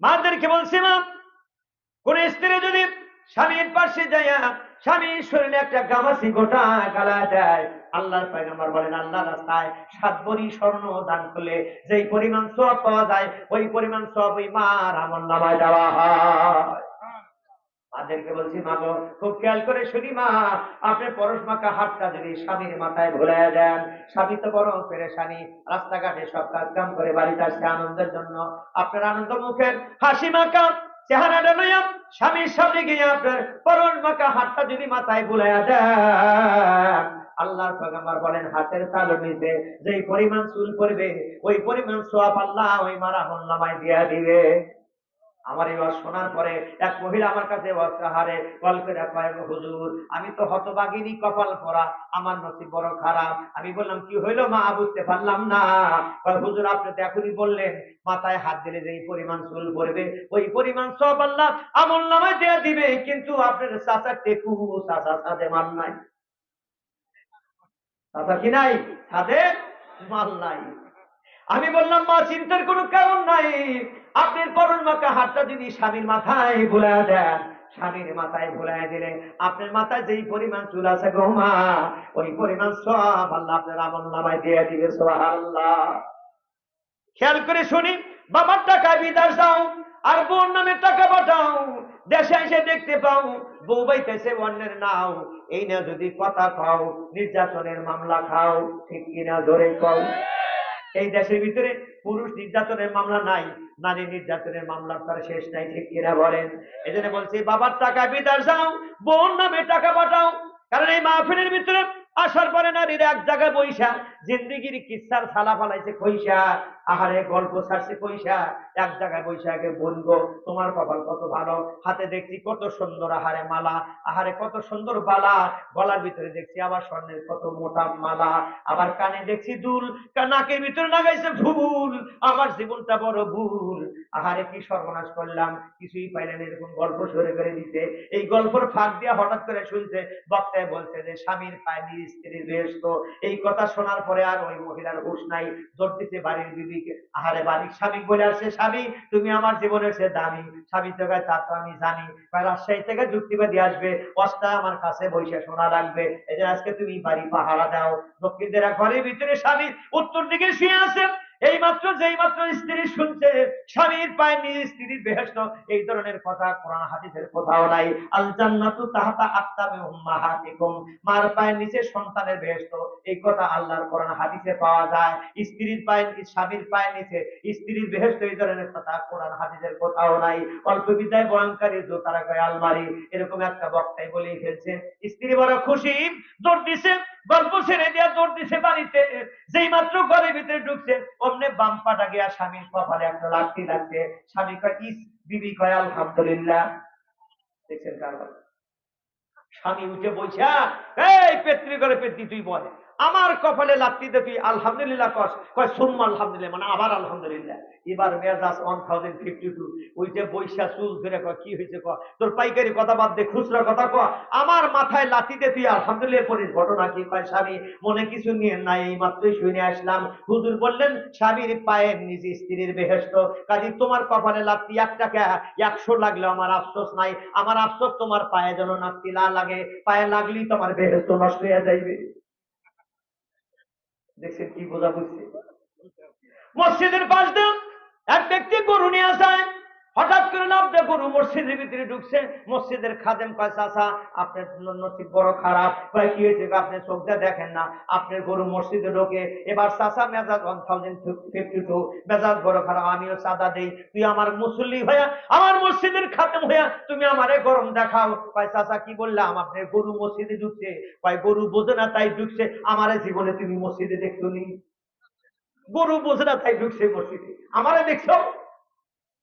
মাদেরকে বলছি মা কোন স্ত্রী যদি স্বামীর পাশে যাইয়া স্বামীর শরীরে একটা গামাসি গোটা গালা দেয়, আল্লাহর পায়গাম্বার বলেন আল্লাহ রাস্তায় সাত বড়ি স্বর্ণ দান করলে যেই পরিমাণ সব পাওয়া যায়, ওই পরিমাণ সব ওই মার আমল নামায় দেওয়া হয়। মাদেরকে বলছি, মা গো, খুব খেয়াল করে শুনি, মা। আপনি পরশ হাতটা যদি স্বামীর মাথায় ভুলাই দেন, স্বামী তো বড় পেরেশানি। রাস্তাঘাটে সব কাজ কাম করে বাড়িতে আসছে আনন্দের জন্য। আপনার আনন্দ মুখের হাসি মাখা চেহারাটা স্বামীর সামনে গিয়ে আপনার হাতটা যদি মাথায় দেন। আল্লাহর বলেন, হাতের তালু নিচে যেই পরিমাণ চুল পড়বে, ওই পরিমাণ আল্লাহ ওই মারা নামায় দিয়া দিবে। আমার এই ওয়াজ শোনার পরে এক মহিলা আমার কাছে হারে কয় হুজুর, আমি তো হতবাগিনী কপাল পরা আমার নসিব বড় খারাপ। আমি বললাম, কি হইল মা, বুঝতে পারলাম না। হুজুর, আপনি তো এখনই বললেন, মাথায় হাত দিলে যে পরিমাণ চুল পড়বে, ওই পরিমাণ সব আল্লাহ আমল নামায় দেয়া দিবে, কিন্তু আপনার চাচা টেকু, চাচা সাথে মান নাই। চাচা কি নাই? সাথে মাল নাই। আমি বললাম, মা, চিন্তার কোনো কারণ নাই। আপনার পরন মাকা হাতটা যদি স্বামীর মাথায় ভুলা দেন, স্বামীর মাথায় ভুলাই দিলে আপনার মাথায় যেই পরিমাণ চুল আছে গো মা, ওই পরিমাণ সব আল্লাহ আপনার আমল নামায় দিয়ে দিবে, সুবহানাল্লাহ। খেয়াল করে শুনি, বাবার টাকা বিদার যাও আর বোন নামে টাকা পাঠাও। দেশে এসে দেখতে পাও, বউ বাইতেছে অন্যের নাও। এই না যদি কথা খাও নির্যাতনের মামলা খাও, ঠিক কিনা ধরে খাও এই দেশের ভিতরে পুরুষ নির্যাতনের মামলা নাই, নারী নির্যাতনের মামলার তার শেষ নাই, ঠিক কিনা বলেন? এই জন্য বলছি, বাবার টাকা বিদার যাও বোন নামে টাকা পাঠাও, কারণ এই মাহফিলের ভিতরে আসার পরে নারীরা এক জায়গায় বৈশা জিন্দিগির কিচ্ছার সালা ফালাইছে কইসা আহারে গল্প ছাড়ছে কইসা এক জায়গায় বৈশাখে বলব তোমার কপাল কত ভালো? হাতে দেখছি কত সুন্দর আহারে মালা, আহারে কত সুন্দর বালা, গলার ভিতরে দেখছি আবার স্বর্ণের কত মোটা মালা, আবার কানে দেখছি দুল নাকের ভিতরে লাগাইছে ভুল, আমার জীবনটা বড় ভুল। আহারে কি সর্বনাশ করলাম, কিছুই পাইলেন এরকম গল্প সরে করে দিতে। এই গল্পর ফাঁক দিয়ে হঠাৎ করে শুনছে, বক্তায় বলছে যে, স্বামীর পায়ে নিজ স্ত্রীর বেহস্ত এই কথা শোনার পরে আর ওই মহিলার হুশ নাই, জোর দিতে বাড়ির বিবিকে আহারে বাড়ি, স্বামী বলে আসে, স্বামী, তুমি আমার জীবনের সে দামি। স্বামী তো তা তো আমি জানি। রাজশাহী থেকে যুক্তিবাদী আসবে। অস্তা আমার কাছে বসে শোনা লাগবে। এই আজকে তুমি বাড়ি পাহারা দাও। দক্ষিণ দেরা ঘরের ভিতরে স্বামী উত্তর দিকে শুয়ে আছে। এই মাত্র যেই মাত্র স্ত্রী শুনছে, স্বামীর পায়ে নিজ স্ত্রীর বেহেস্ত এই ধরনের কথা কোরআন হাদিসের কোথাও নাই। আল জান্নাতু তাহাতা আত্তামে উম্মাহাতিকুম। মার পায়ের নিচে সন্তানের বেহেস্ত এই কথা আল্লাহর কোরআন হাদিসে পাওয়া যায়। স্ত্রীর পায়ের স্বামীর পায়ের নিচে স্ত্রীর বেহেস্ত এই ধরনের কথা কোরআন হাদিসের কোথাও নাই। অল্প বিদ্যায় ভয়ঙ্করী তারা কয় আলমারি। এরকম একটা বক্তাই বলেই ফেলছে, স্ত্রী বড় খুশি, দৌড় দিছে গল্প ছেড়ে দিয়া দৌড় দিছে বাড়িতে। যেই মাত্র ঘরের ভিতরে ঢুকছে, অমনে বাম পাটা গিয়া স্বামীর কপালে একটা লাঠি লাগছে। স্বামী কয়, ইস, বিবি কয়, আলহামদুলিল্লাহ। দেখছেন কারবার। স্বামী উঠে বলছে এই পেত্রী করে পেত্রী, তুই বল। আমার কপালে লাত্তি দে তুই আলহামদুলিল্লাহ কস। কয়, সুম্মা আলহামদুলিল্লাহ মানে আবার আলহামদুলিল্লাহ। এবার মেজাজ ওয়ান থাউজেন্ড ফিফটি টু ওই যে বৈশা চুল ধরে কয়, কি হয়েছে ক তোর পাইকারি কথা বাদ দে, খুচরা কথা ক আমার মাথায় লাথি দে তুই আলহামদুলিল্লাহ পড়িস ঘটনা কি কয়, স্বামী? মনে কিছু নিয়ে নাই, এই মাত্রই শুনে আসলাম। হুজুর বললেন, স্বামীর পায়ের নিজ স্ত্রীর বেহেস্ত কাজী, তোমার কপালে লাত্তি এক টাকা একশো লাগলে আমার আফসোস নাই। আমার আফসোস তোমার পায়ে যেন নাত্তি না লাগে। পায়ে লাগলেই তোমার বেহেস্ত নষ্ট হয়ে যাইবে। দেখছেন কি বোঝা বুঝছে? মসজিদের পাশ দিয়ে এক ব্যক্তি গরু নিয়ে আসায় হঠাৎ করে নামতে গরু মসজিদের ভিতরে ঢুকছে, মসজিদের খাদেম কয়, চাচা, আপনার নসিব বড় খারাপ। কি হয়েছে আপনি চোখটা দেখেন না, আপনার গরু মসজিদে ঢোকে। এবার চাচা মেজাজ ওয়ান থাউজেন্ড ফিফটি টু মেজাজ বড় খারাপ। আমিও চাঁদা দেই। তুই আমার মুসল্লি হইয়া, আমার মসজিদের খাদেম হইয়া তুমি আমারে গরম দেখাও। কয়, চাচা, কি বললাম? আপনার গরু মসজিদে ঢুকছে। কয়, গরু বোঝে না তাই ঢুকছে। আমারে জীবনে তুমি মসজিদে দেখতো নি? গরু বোঝে না তাই ঢুকছে মসজিদে। আমারে দেখছ?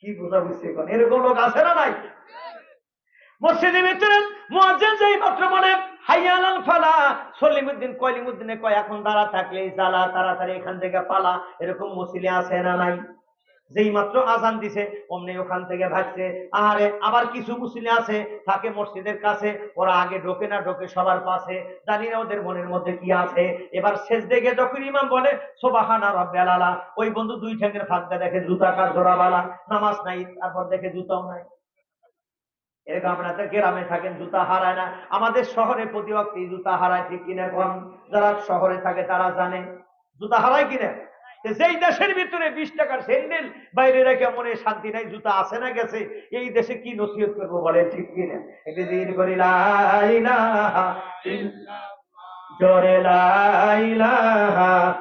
কি বোঝা বুঝছে এখন? এরকম লোক আছে না নাই? মসজিদের ভিতরে মুয়াজ্জিন যেই মাত্র বলে, হাইয়ালাল ফালা সলিমুদ্দিন কলিমুদ্দিনে কয়, এখন দাঁড়া থাকলে জ্বালা, তাড়াতাড়ি এখান থেকে পালা এরকম মসজিদে আছে না নাই? যেই মাত্র আজান দিছে, অমনি ওখান থেকে ভাগছে। আরে আবার কিছু মুসলিম আছে, থাকে মসজিদের কাছে, ওরা আগে ঢোকে না, ঢোকে সবার পাশে। জানি না ওদের মনের মধ্যে কি আছে। এবার শেষ দিকে যখন ইমাম বলে সোবাহানা রব্বাল আলা ওই বন্ধু দুই ঠ্যাঙের ফাঁকটা দেখে জুতা কার জোড়াবালা নামাজ নাই, তারপর দেখে জুতাও নাই। এরকম আপনাদের গ্রামে থাকেন, জুতা হারায় না। আমাদের শহরে প্রতি জুতা হারায় ঠিক কিনা এখন যারা শহরে থাকে তারা জানে। জুতা হারায় কিনা? যেই দেশের ভিতরে বিশ টাকার স্যান্ডেল বাইরে রেখে মনে শান্তি নাই, জুতা আসে না গেছে, এই দেশে কি নসিহত করব বলে ঠিক কিনা? করি, লাইলাহা জোরে লাইলাহা।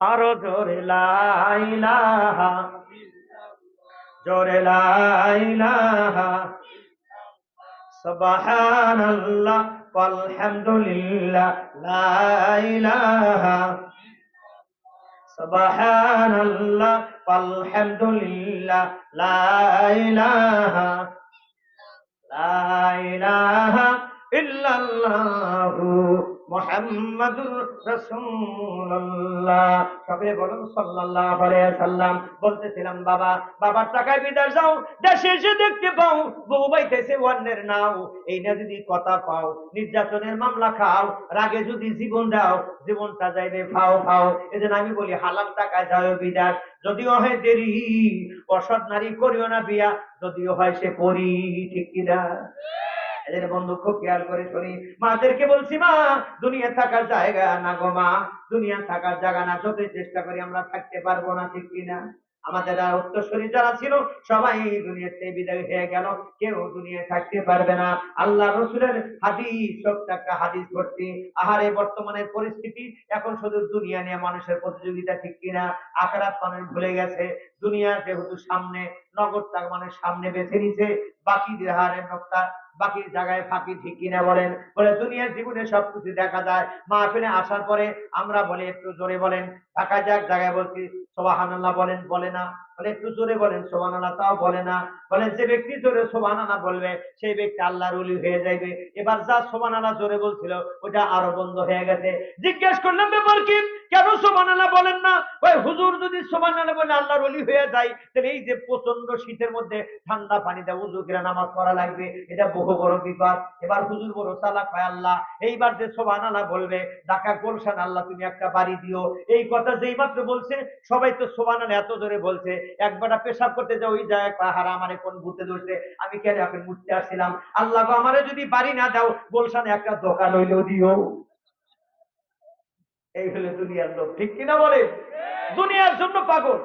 আরও জোরে লাইলাহা। জোরে লাইলাহা। সুবহানাল্লাহ walhamdulillah লা সুবহানাল্লাহ walhamdulillah লা ইলাহা লা ইলাহা নির্যাতনের মামলা খাও, রাগে যদি জীবন দাও, জীবনটা যাইবে ফাও ফাও। এজন্য আমি বলি, হালাল টাকায় যাও বিদেশ। যদিও হয় দেরি, অসৎ নারী করিও না বিয়া, যদিও হয় সে পরি, ঠিক কিনা? এদের বন্ধু খুব খেয়াল করে শুনি। মাদেরকে বলছি, মা, দুনিয়া থাকার জায়গা না গো মা। দুনিয়া থাকার জায়গা না, যতই চেষ্টা করি আমরা থাকতে পারব না, ঠিক কিনা? আমাদের আর উত্তরসূরি যারা ছিল, সবাই দুনিয়াতে বিদায় হয়ে গেল। কেউ দুনিয়ায় থাকতে পারবে না। আল্লাহ রসুলের হাদিস সবটা হাদিস ভর্তি আহারে বর্তমানের পরিস্থিতি এখন শুধু দুনিয়া নিয়ে মানুষের প্রতিযোগিতা, ঠিক কিনা? আখরাত মানুষ ভুলে গেছে। দুনিয়া যেহেতু সামনে, নগদ নগদটা মানুষ সামনে বেছে নিছে বাকি হারের নকটা বাকি জায়গায় ফাঁকি ঠিক কিনা বলেন? বলে দুনিয়ার জীবনে সবকিছু দেখা যায়। মাহফিলে আসার পরে আমরা বলি, একটু জোরে বলেন। ঢাকা যাক, জায়গায় বলছি, সোবাহানাল্লাহ বলেন, বলে না। একটু জোরে বলেন সোবানাল্লাহ তাও বলে না। বলে, যে ব্যক্তি জোরে সোবানানা বলবে, সেই ব্যক্তি আল্লাহর উলি হয়ে যাবে এবার যা সোবানাল্লাহ জোরে বলছিল ওটা আরও বন্ধ হয়ে গেছে। জিজ্ঞেস করলাম, ব্যাপার কি? কেন সোবানাল্লাহ বলেন না? ওই হুজুর যদি সোবানাল্লাহ বলে, আল্লাহর উলি হয়ে যায় তাহলে এই যে প্রচণ্ড শীতের মধ্যে ঠান্ডা পানিতে উজু করে নামাজ পড়া লাগবে, এটা বহু বড় বিপদ। এবার হুজুর বড় চালাক হয় আল্লাহ, এইবার যে সোবানাল্লাহ বলবে, ঢাকা গোলশান, আল্লাহ তুমি একটা বাড়ি দিও। এই কথা যেই মাত্র বলছে, সবাই তো সোবানাল্লাহ এত জোরে বলছে। একবার পেশাব করতে যাও ওই জায়গায় পাহারা আমারে কোন ভূতে ধরছে আমি কেন এখন মুছতে আসছিলাম? আল্লাহ আমারে যদি বাড়ি না দাও গোলশানে একটা দোকান হইলেও দিও। এই হলো দুনিয়ার লোক ঠিক কিনা বলে? দুনিয়ার জন্য পাগল।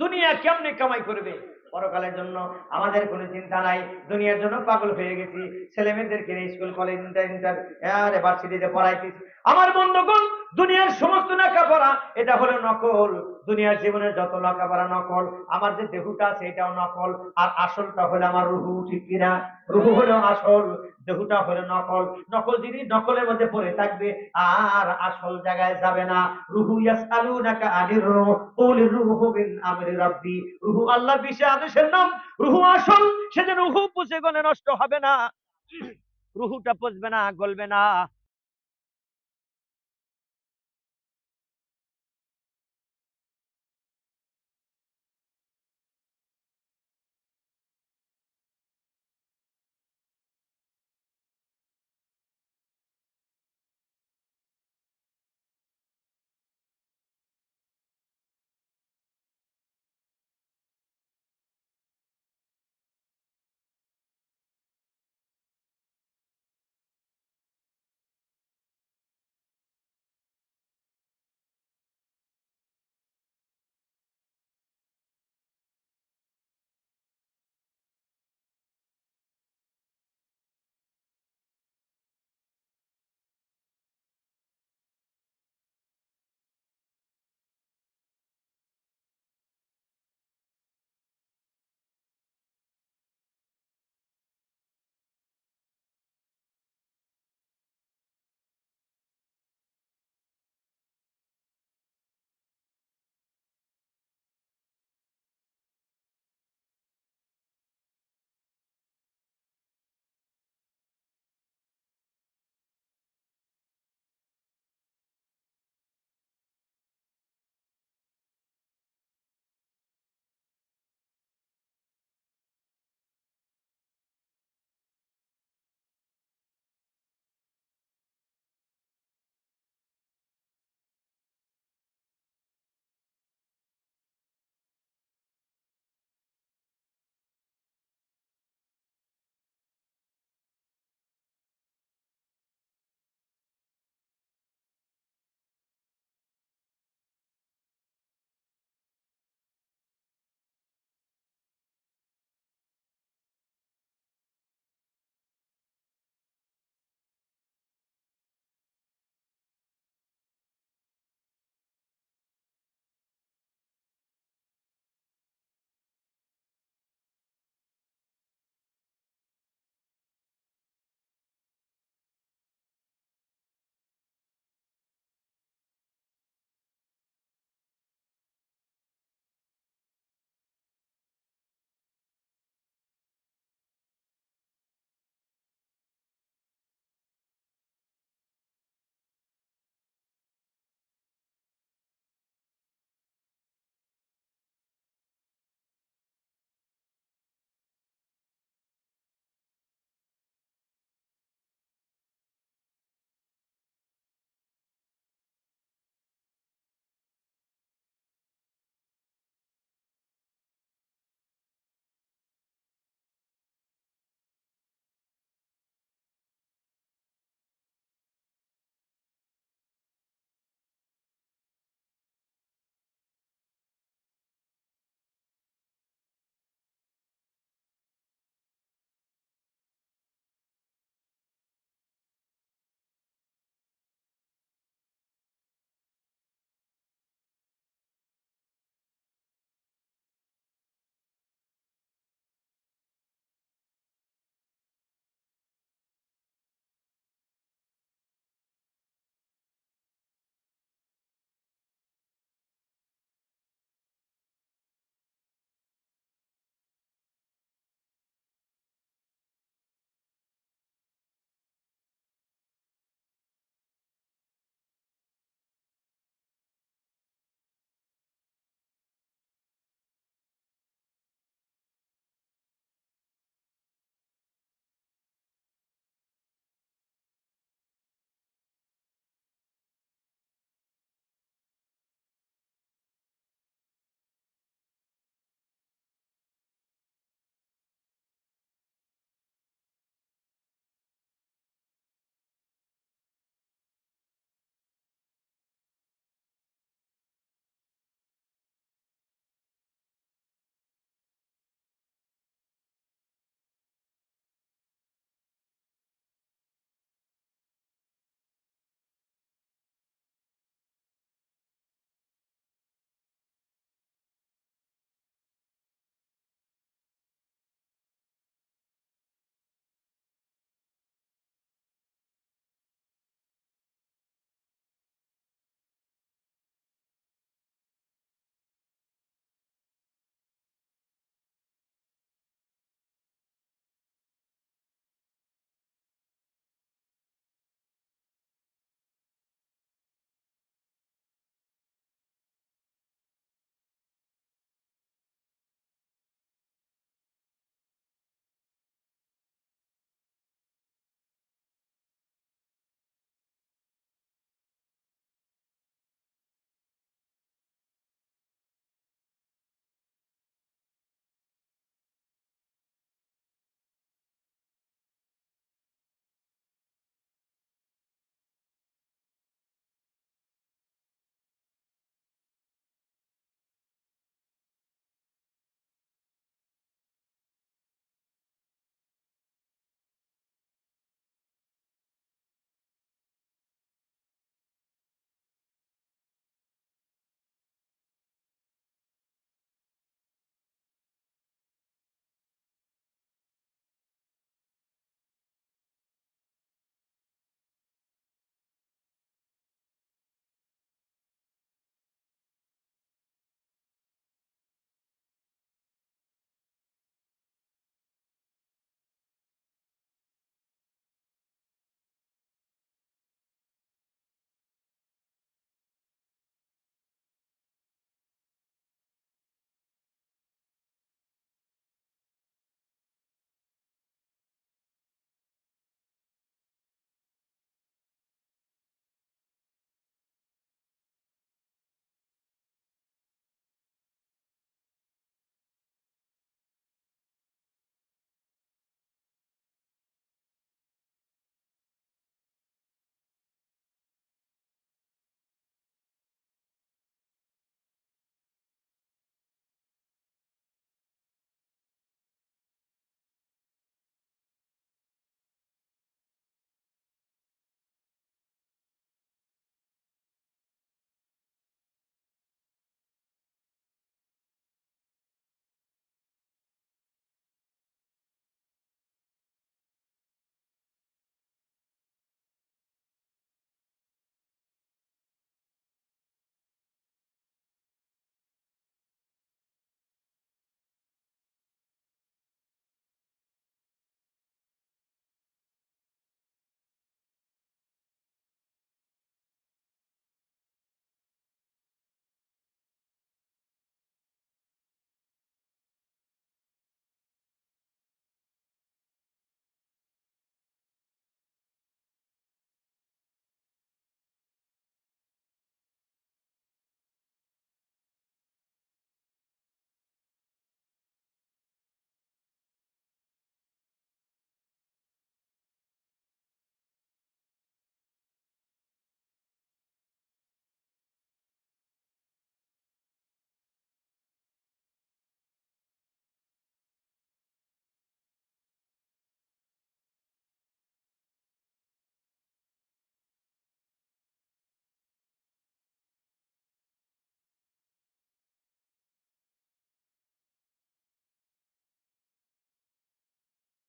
দুনিয়া কেমনে কামাই করবে? পরকালের জন্য আমাদের কোনো চিন্তা নাই। দুনিয়ার জন্য পাগল হয়ে গেছি। ছেলে মেয়েদেরকে নিয়ে স্কুল কলেজ ইন্টার ইন্টার ভার্সিটিতে পড়াইতেছি। আমার বন্ধুগণ দুনিয়ার সমস্ত লেখাপড়া, এটা হলো নকল। দুনিয়ার জীবনের যত লেখাপড়া নকল, আমার যে দেহুটা আছে এটাও নকল। আর আসলটা হলো আমার রুহু, ঠিক কিনা? রুহু হলো আসল, দেহুটা হলো নকল। নকল জিনিস নকলের মধ্যে পড়ে থাকবে, আর আসল জায়গায় যাবে না। রুহু ইয়াসআলুনাকা আনির রূহ, কুল রুহু মিন আমরি রাব্বি। রুহু আল্লাহর বিশেষ আদেশের নাম, রুহু আসল সেজন্য রুহু পুষে গনে নষ্ট হবে না। রুহুটা পচবে না, গলবে না।